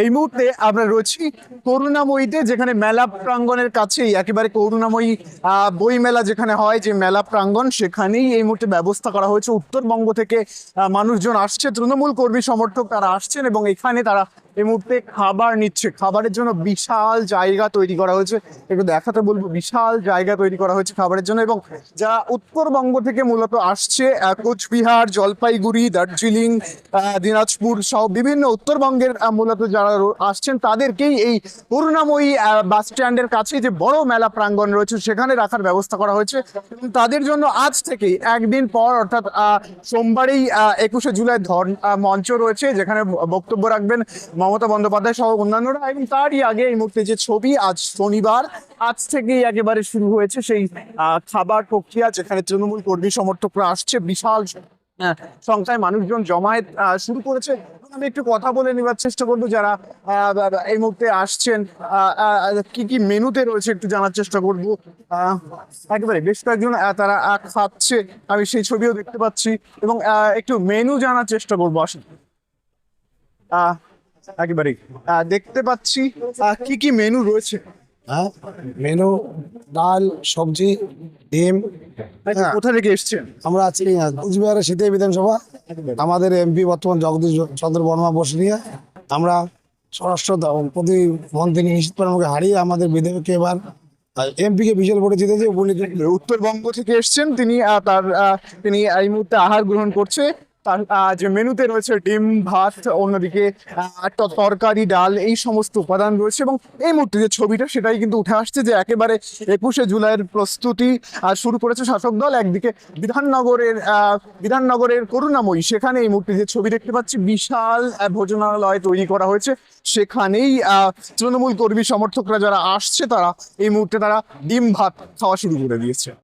এই মুহূর্তে আমরা রয়েছি করুণাময়ীতে, যেখানে মেলা প্রাঙ্গণের কাছেই, একেবারে করুণাময়ী বই মেলা যেখানে হয়, যে মেলা প্রাঙ্গণ, সেখানেই এই মুহূর্তে ব্যবস্থা করা হয়েছে। উত্তরবঙ্গ থেকে মানুষজন আসছে, তৃণমূল কর্মী সমর্থক তারা আসছেন এবং এখানে তারা এই মুহূর্তে খাবার নিচ্ছে। খাবারের জন্য বিশাল জায়গা তৈরি করা হয়েছে। একটু দেখাতে বলব, বিশাল জায়গা তৈরি করা হয়েছে খাবারের জন্য এবং যারা উত্তরবঙ্গ থেকে মূলত আসছে কোচবিহার জলপাইগুড়ি, দার্জিলিং দিনাজপুর সহ বিভিন্ন উত্তরবঙ্গের মূলত যারা আসছেন তাদেরকেই এই করুণাময়ী বাস স্ট্যান্ডের কাছে যে বড় মেলা প্রাঙ্গণ রয়েছে সেখানে রাখার ব্যবস্থা করা হয়েছে। তাদের জন্য আজ থেকেই একদিন পর, অর্থাৎ সোমবারেই একুশে জুলাই ধর মঞ্চ রয়েছে যেখানে বক্তব্য রাখবেন মমতা বন্দ্যোপাধ্যায় সহ অন্যান্যরা। এবং তারই আগে এই মুহূর্তে যে ছবি, আজ শনিবার, আজ থেকেই একেবারে শুরু হয়েছে সেই খাবার প্রক্রিয়া যেখানে তৃণমূল কর্মী সমর্থকরা আসছে, বিশাল সংখ্যায় মানুষজন জমায়েত শুরু করেছে। আমি একটু কথা বলে নেবার চেষ্টা করব যারা এই মুহূর্তে আসছেন। কি কি মেনুতে রয়েছে একটু জানার চেষ্টা করব। একেবারে বেশ কয়েকজন তারা খাচ্ছে। আমি সেই ছবিও দেখতে পাচ্ছি এবং একটু মেনু জানার চেষ্টা করব আসুন। আহ, একেবারেই দেখতে পাচ্ছি কি কি মেনু রয়েছে? হ্যাঁ মেনু ডাল সবজি ডিম কোথা থেকে এসছেন? আমরা আছি কুচবিহারের শীতে বিধানসভা। আমাদের এমপি বর্তমান জগদীশ চন্দ্র বর্মা বসে নিয়ে আমরা স্বরাষ্ট্র প্রতিমন্ত্রী নিশিত মুখে হারিয়ে আমাদের বিধায়ককে এবার এমপি কে বিশাল ভোটে জিতেছে উত্তরবঙ্গ থেকে এসছেন তিনি তার তিনি এই মুহূর্তে আহার গ্রহণ করছে। তার যে মেনুতে রয়েছে ডিম, ভাত, অন্যদিকে তরকারি, ডাল, এই সমস্ত উপাদান রয়েছে এবং এই মুহূর্তে যে ছবিটা সেটাই কিন্তু উঠে আসছে যে একেবারে একুশে জুলাইয়ের প্রস্তুতি শুরু করেছে শাসক দল। একদিকে বিধাননগরের বিধাননগরের করুণাময়ী, সেখানে এই মুহূর্তে যে ছবি দেখতে পাচ্ছি, বিশাল ভোজনালয় তৈরি করা হয়েছে। সেখানেই তৃণমূল কর্মী সমর্থকরা যারা আসছে, তারা এই মুহূর্তে তারা ডিম, ভাত খাওয়া শুরু করে দিয়েছে।